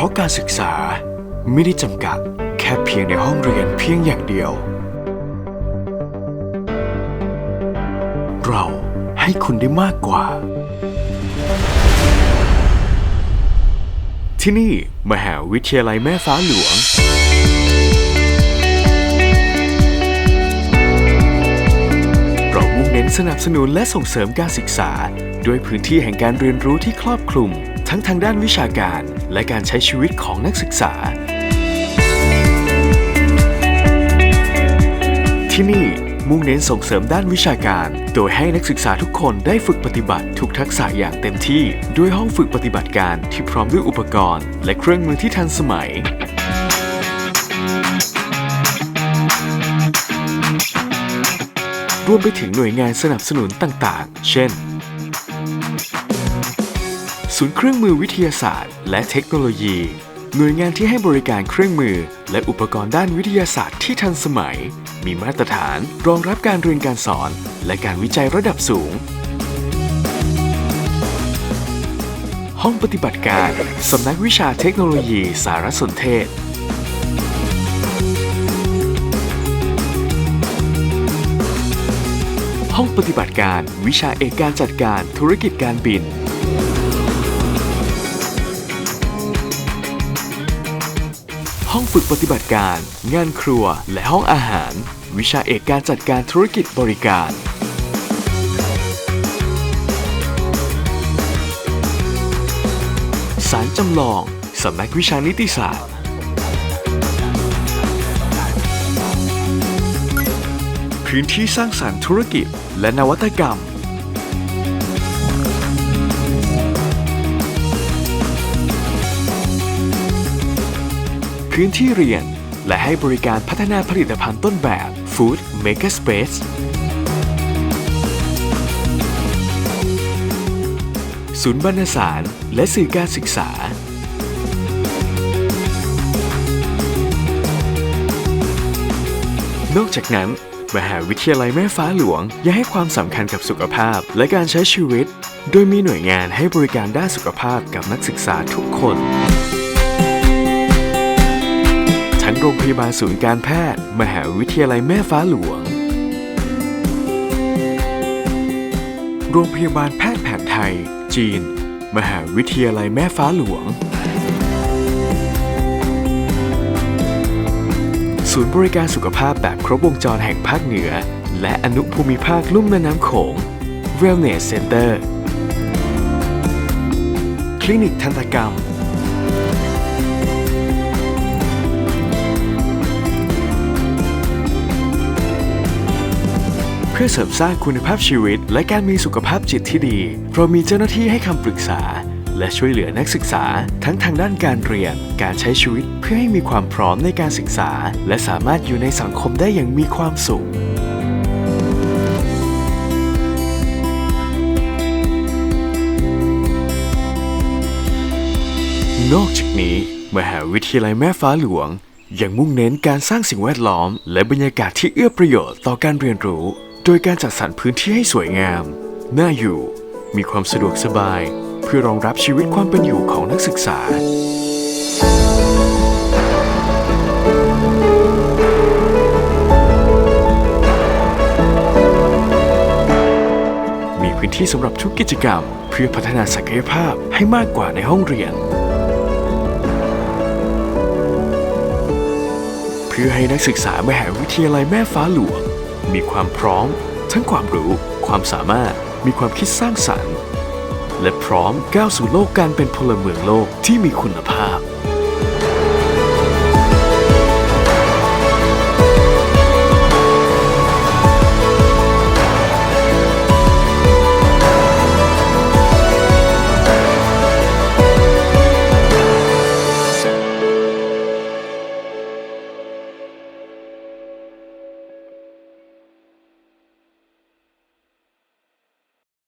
ราะการศึกษาไม่ได้จำกัดแค่เพียงในห้องเรียนเพียงอย่างเดียว เราให้คุณได้มากกว่า ที่นี่มหาวิทยาลัยแม่ฟ้าหลวง เรามุ่งเน้นสนับสนุนและส่งเสริมการศึกษา ด้วยพื้นที่แห่งการเรียนรู้ที่ครอบคลุม ทั้งทางด้านวิชาการและการใช้ชีวิตของนักศึกษา ที่นี่มุ่งเน้นส่งเสริมด้านวิชาการ โดยให้นักศึกษาทุกคนได้ฝึกปฏิบัติทุกทักษะอย่างเต็มที่ ด้วยห้องฝึกปฏิบัติการที่พร้อมด้วยอุปกรณ์ และเครื่องมือที่ทันสมัยรวมไปถึงหน่วยงานสนับสนุนต่างๆ เช่น ศูนย์เครื่องมือวิทยาศาสตร์ และเทคโนโลยี หน่วยงานที่ให้บริการเครื่องมือ และอุปกรณ์ด้านวิทยาศาสตร์ที่ทันสมัย มีมาตรฐานรองรับการเรียนการสอน และการวิจัยระดับสูง ห้องปฏิบัติการ สำนักวิชาเทคโนโลยีสารสนเทศห้องปฏิบัติการวิชาเอกการจัดการธุรกิจการบิน ห้องฝึกปฏิบัติการ งานครัว และห้องอาหาร วิชาเอกการจัดการธุรกิจบริการ สารจำลอง สำนักวิชานิติศาสตร์ พื้นที่สร้างสรรค์ธุรกิจและนวัตกรรม พื้นที่เรียน และให้บริการพัฒนาผลิตภัณฑ์ต้นแบบ Food Makerspace ศูนย์บรรณสาร และสื่อการศึกษา นอกจากนั้น มหาวิทยาลัยแม่ฟ้าหลวง ยังให้ความสำคัญกับสุขภาพและการใช้ชีวิต โดยมีหน่วยงานให้บริการด้านสุขภาพกับนักศึกษาทุกคน ทั้งโรงพยาบาลศูนย์การแพทย์ มหาวิทยาลัยแม่ฟ้าหลวง โรงพยาบาลแพทย์แผนไทย จีน มหาวิทยาลัยแม่ฟ้าหลวง ศูนย์บริการสุขภาพแบบครบวงจรแห่งภาคเหนือ และอนุภูมิภาคลุ่มแม่น้ำโขง Wellness Center คลินิกทันตกรรม พื่อเสริมสร้างคุณภาพชีวิต และการมีสุขภาพจิตที่ดี เรามีเจ้าหน้าที่ให้คำปรึกษา และช่วยเหลือนักศึกษา ทั้งทางด้านการเรียน การใช้ชีวิต เพื่อให้มีความพร้อมในการศึกษา และสามารถอยู่ในสังคมได้อย่างมีความสุขนอกจากนี้ มหาวิทยาลัยแม่ฟ้าหลวง ยังมุ่งเน้นการสร้างสิ่งแวดล้อม และบรรยากาศที่เอื้อประโยชน์ต่อการเรียนรู้ โดยการจัดสรรพื้นที่ให้สวยงาม น่าอยู่ มีความสะดวกสบาย เพื่อรองรับชีวิตความเป็นอยู่ของนักศึกษา มีพื้นที่สำหรับทุกกิจกรรม เพื่อพัฒนาศักยภาพให้มากกว่าในห้องเรียน เพื่อให้นักศึกษามหาวิทยาลัยแม่ฟ้าหลวง มีความพร้อม ทั้งความรู้ ความสามารถ มีความคิดสร้างสรรค์ และพร้อมก้าวสู่โลกการเป็นพลเมืองโลกที่มีคุณภาพ